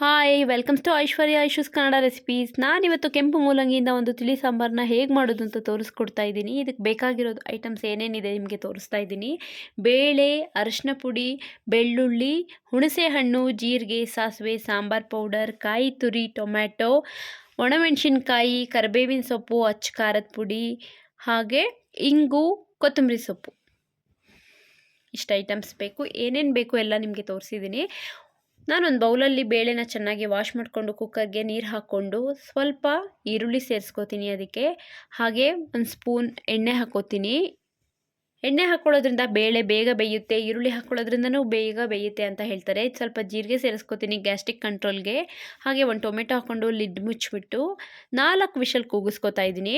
Hi welcomes to Aishwarya Aishu's Kannada recipes ನಾನಿವತ್ತು ಕೆಂಪು ಮೂಲಂಗಿಯಿಂದ ಒಂದು ತಿಳಿ ಸಾಂಬಾರನ್ನ ಹೇಗೆ ಮಾಡೋದು ಅಂತ ತೋರಿಸ್ಕೊಡ್ತಾ ಇದ್ದೀನಿ. ಇದಕ್ಕೆ ಬೇಕಾಗಿರೋದು ಐಟಮ್ಸ್ ಏನೇನಿದೆ ನಿಮಗೆ ತೋರಿಸ್ತಾ ಇದ್ದೀನಿ. ಬೇಳೆ ಅರಿಶಿನ ಪುಡಿ, ಬೆಳ್ಳುಳ್ಳಿ, ಹುಣಸೆಹಣ್ಣು, ಜೀರಿಗೆ, ಸಾಸಿವೆ, ಸಾಂಬಾರ್ ಪೌಡರ್, ಕಾಯಿ ತುರಿ, ಟೊಮ್ಯಾಟೊ, ಒಣಮೆಣಸಿನ್ಕಾಯಿ, ಕರಿಬೇವಿನ ಸೊಪ್ಪು, ಅಚ್ಚ ಖಾರದ ಪುಡಿ, ಹಾಗೆ ಇಂಗು, ಕೊತ್ತಂಬರಿ ಸೊಪ್ಪು. ಇಷ್ಟು ಐಟಮ್ಸ್ ಬೇಕು. ಏನೇನು ಬೇಕು ಎಲ್ಲ ನಿಮಗೆ ತೋರಿಸಿದ್ದೀನಿ. ನಾನೊಂದು ಬೌಲಲ್ಲಿ ಬೇಳೆನ ಚೆನ್ನಾಗಿ ವಾಶ್ ಮಾಡಿಕೊಂಡು ಕುಕ್ಕರ್ಗೆ ನೀರು ಹಾಕ್ಕೊಂಡು ಸ್ವಲ್ಪ ಈರುಳ್ಳಿ ಸೇರಿಸ್ಕೋತೀನಿ ಅದಕ್ಕೆ. ಹಾಗೆ ಒಂದು ಸ್ಪೂನ್ ಎಣ್ಣೆ ಹಾಕೋತೀನಿ. ಎಣ್ಣೆ ಹಾಕ್ಕೊಳ್ಳೋದ್ರಿಂದ ಬೇಳೆ ಬೇಗ ಬೇಯುತ್ತೆ, ಈರುಳ್ಳಿ ಹಾಕ್ಕೊಳ್ಳೋದ್ರಿಂದನೂ ಬೇಗ ಬೇಯುತ್ತೆ ಅಂತ ಹೇಳ್ತಾರೆ. ಸ್ವಲ್ಪ ಜೀರಿಗೆ ಸೇರಿಸ್ಕೋತೀನಿ ಗ್ಯಾಸ್ಟ್ರಿಕ್ ಕಂಟ್ರೋಲ್ಗೆ ಹಾಗೆ ಒಂದು ಟೊಮೆಟೊ ಹಾಕ್ಕೊಂಡು ಲಿಡ್ ಮುಚ್ಚಿಬಿಟ್ಟು ನಾಲ್ಕು ವಿಷಲ್ ಕೂಗಿಸ್ಕೊತಾ ಇದ್ದೀನಿ.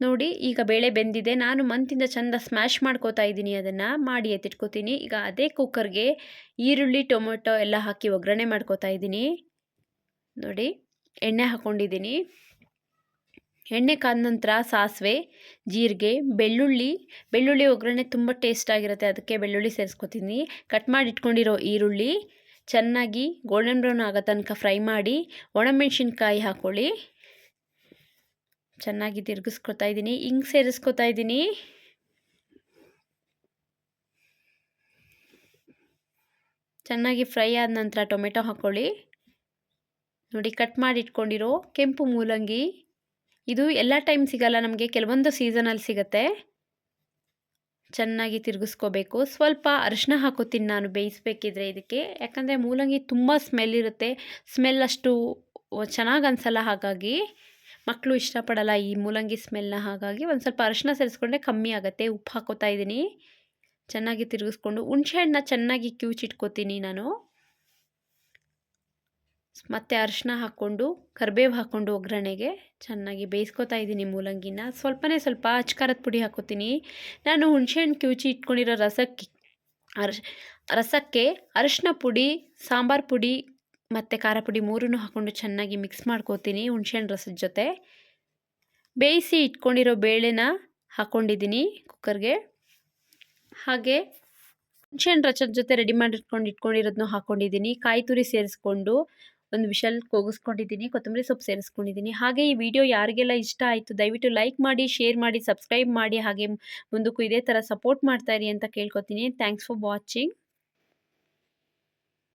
ನೋಡಿ, ಈಗ ಬೇಳೆ ಬೆಂದಿದೆ. ನಾನು ಮಂತಿಂದ ಚಂದ ಸ್ಮ್ಯಾಶ್ ಮಾಡ್ಕೋತಾ ಇದ್ದೀನಿ ಅದನ್ನು. ಮಾಡಿ ಎತ್ತಿಟ್ಕೋತೀನಿ. ಈಗ ಅದೇ ಕುಕ್ಕರ್ಗೆ ಈರುಳ್ಳಿ, ಟೊಮೊಟೊ ಎಲ್ಲ ಹಾಕಿ ಒಗ್ಗರಣೆ ಮಾಡ್ಕೋತಾ ಇದ್ದೀನಿ. ನೋಡಿ, ಎಣ್ಣೆ ಹಾಕ್ಕೊಂಡಿದ್ದೀನಿ ಎಣ್ಣೆ ಕಾದ ನಂತರ ಸಾಸಿವೆ, ಜೀರಿಗೆ, ಬೆಳ್ಳುಳ್ಳಿ. ಬೆಳ್ಳುಳ್ಳಿ ಒಗ್ಗರಣೆ ತುಂಬ ಟೇಸ್ಟ್ ಆಗಿರುತ್ತೆ. ಅದಕ್ಕೆ ಬೆಳ್ಳುಳ್ಳಿ ಸೇರಿಸ್ಕೊತೀನಿ. ಕಟ್ ಮಾಡಿ ಇಟ್ಕೊಂಡಿರೋ ಈರುಳ್ಳಿ ಚೆನ್ನಾಗಿ ಗೋಲ್ಡನ್ ಬ್ರೌನ್ ಆಗೋ ತನಕ ಫ್ರೈ ಮಾಡಿ ಒಣಮೆಣ್ಸಿನ್ಕಾಯಿ ಹಾಕ್ಕೊಳ್ಳಿ ಚೆನ್ನಾಗಿ ತಿರುಗಿಸ್ಕೊತಾ ಇದ್ದೀನಿ. ಹಿಂಗ್ ಸೇರಿಸ್ಕೊತಾ ಇದ್ದೀನಿ. ಚೆನ್ನಾಗಿ ಫ್ರೈ ಆದ ನಂತರ ಟೊಮೆಟೊ ಹಾಕ್ಕೊಳ್ಳಿ. ನೋಡಿ, ಕಟ್ ಮಾಡಿ ಇಟ್ಕೊಂಡಿರೋ ಕೆಂಪು ಮೂಲಂಗಿ. ಇದು ಎಲ್ಲ ಟೈಮ್ ಸಿಗಲ್ಲ, ನಮಗೆ ಕೆಲವೊಂದು ಸೀಸನಲ್ಲಿ ಸಿಗುತ್ತೆ. ಚೆನ್ನಾಗಿ ತಿರುಗಿಸ್ಕೋಬೇಕು. ಸ್ವಲ್ಪ ಅರಿಶಿನ ಹಾಕೋತೀನಿ ನಾನು, ಬೇಯಿಸ್ಬೇಕಿದ್ರೆ ಇದಕ್ಕೆ. ಯಾಕಂದರೆ ಮೂಲಂಗಿ ತುಂಬ ಸ್ಮೆಲ್ ಇರುತ್ತೆ. ಸ್ಮೆಲ್ ಅಷ್ಟು ಚೆನ್ನಾಗಿ ಅನಿಸಲ್ಲ ಹಾಗಾಗಿ. ಮಕ್ಕಳು ಇಷ್ಟಪಡಲ್ಲ ಈ ಮೂಲಂಗಿ ಸ್ಮೆಲ್ನ ಹಾಗಾಗಿ ಒಂದು ಸ್ವಲ್ಪ ಅರಶಿನ ಸೇರಿಸ್ಕೊಂಡ್ರೆ ಕಮ್ಮಿ ಆಗುತ್ತೆ. ಉಪ್ಪು ಹಾಕೋತಾ ಇದ್ದೀನಿ ಚೆನ್ನಾಗಿ ತಿರುಗಿಸ್ಕೊಂಡು ಹುಣಸೆಹಣ್ಣನ್ನ ಚೆನ್ನಾಗಿ ಕ್ಯೂಚಿಟ್ಕೋತೀನಿ ನಾನು. ಮತ್ತು ಅರಶಿನ ಹಾಕ್ಕೊಂಡು, ಕರಿಬೇವು ಹಾಕ್ಕೊಂಡು ಒಗ್ಗರಣೆಗೆ ಚೆನ್ನಾಗಿ ಬೇಯಿಸ್ಕೊತಾ ಇದ್ದೀನಿ ಮೂಲಂಗಿನ. ಸ್ವಲ್ಪನೇ ಸ್ವಲ್ಪ ಅಚ್ಕಾರದ ಪುಡಿ ಹಾಕೋತೀನಿ. ನಾನು ಹುಣಸೆಹಣ್ಣು ಕ್ಯೂಚಿ ಇಟ್ಕೊಂಡಿರೋ ರಸಕ್ಕೆ ಅರ್ ರಸಕ್ಕೆ ಅರಶಿನ ಪುಡಿ, ಸಾಂಬಾರು ಪುಡಿ ಮತ್ತು ಖಾರ ಪುಡಿ ಮೂರನ್ನು ಹಾಕ್ಕೊಂಡು ಚೆನ್ನಾಗಿ ಮಿಕ್ಸ್ ಮಾಡ್ಕೋತೀನಿ ಹುಣ್ಸೆಹಣ್ಣು ರಸದ ಜೊತೆ. ಬೇಯಿಸಿ ಇಟ್ಕೊಂಡಿರೋ ಬೇಳೆನ ಹಾಕ್ಕೊಂಡಿದ್ದೀನಿ ಕುಕ್ಕರ್ಗೆ ಹಾಗೆ ಹುಣ್ಸೆಹಣ್ಣು ರಸದ ಜೊತೆ ರೆಡಿ ಮಾಡಿಟ್ಕೊಂಡು ಇಟ್ಕೊಂಡಿರೋದನ್ನು ಹಾಕ್ಕೊಂಡಿದ್ದೀನಿ ಕಾಯಿ ತುರಿ ಸೇರಿಸ್ಕೊಂಡು ಒಂದು ವಿಷಲ್ ಕೂಗಿಸ್ಕೊಂಡಿದ್ದೀನಿ ಕೊತ್ತಂಬರಿ ಸೊಪ್ಪು ಸೇರಿಸ್ಕೊಂಡಿದ್ದೀನಿ ಹಾಗೆ ಈ ವಿಡಿಯೋ ಯಾರಿಗೆಲ್ಲ ಇಷ್ಟ ಆಯಿತು ದಯವಿಟ್ಟು ಲೈಕ್ ಮಾಡಿ ಶೇರ್ ಮಾಡಿ ಸಬ್ಸ್ಕ್ರೈಬ್ ಮಾಡಿ, ಹಾಗೆ ಮುಂದಕ್ಕೂ ಇದೇ ಥರ ಸಪೋರ್ಟ್ ಮಾಡ್ತಾಯಿರಿ ಅಂತ ಕೇಳ್ಕೊತೀನಿ. Thanks for watching